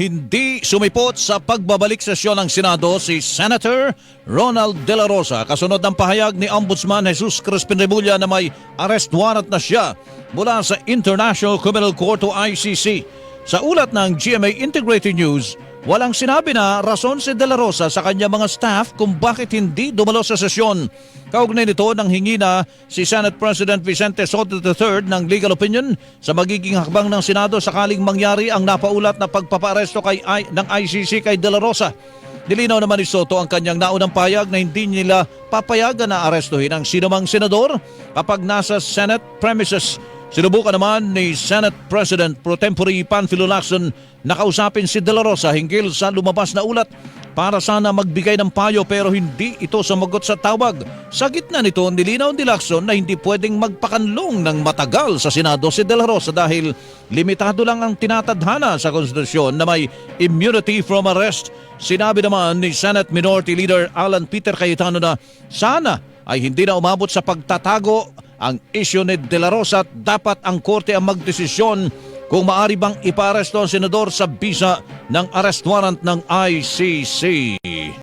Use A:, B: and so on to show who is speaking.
A: hindi sumipot sa pagbabalik sesyon ng Senado si Senator Ronald De La Rosa kasunod ng pahayag ni Ombudsman Jesus Crispin Remulla na may arrest warrant na siya mula sa International Criminal Court o ICC. Sa ulat ng GMA Integrated News, walang sinabi na rason si De La Rosa sa kanya mga staff kung bakit hindi dumalo sa sesyon. Kaugnay nito nang hingi na si Senate President Vicente Soto III ng legal opinion sa magiging hakbang ng Senado sakaling mangyari ang napaulat na pagpapaaresto kay, I- ng ICC kay De La Rosa. Nilinaw naman ni Soto ang kanyang naunang payag na hindi nila papayagan na arestuhin ang sinumang senador kapag nasa Senate premises. Sinubukan naman ni Senate President Pro Tempore Panfilo Lacson na kausapin si De La Rosa hinggil sa lumabas na ulat para sana magbigay ng payo pero hindi ito sumagot sa tawag. Sa gitna nito, nilinaw ni Lacson na hindi pwedeng magpakanlong ng matagal sa Senado si De La Rosa dahil limitado lang ang tinatadhana sa konstitusyon na may immunity from arrest. Sinabi naman ni Senate Minority Leader Alan Peter Cayetano na sana ay hindi na umabot sa pagtatago ang isyu ni De La Rosa at dapat ang korte ang magdesisyon kung maari bang iparesto ang senador sa bisa ng arrest warrant ng ICC.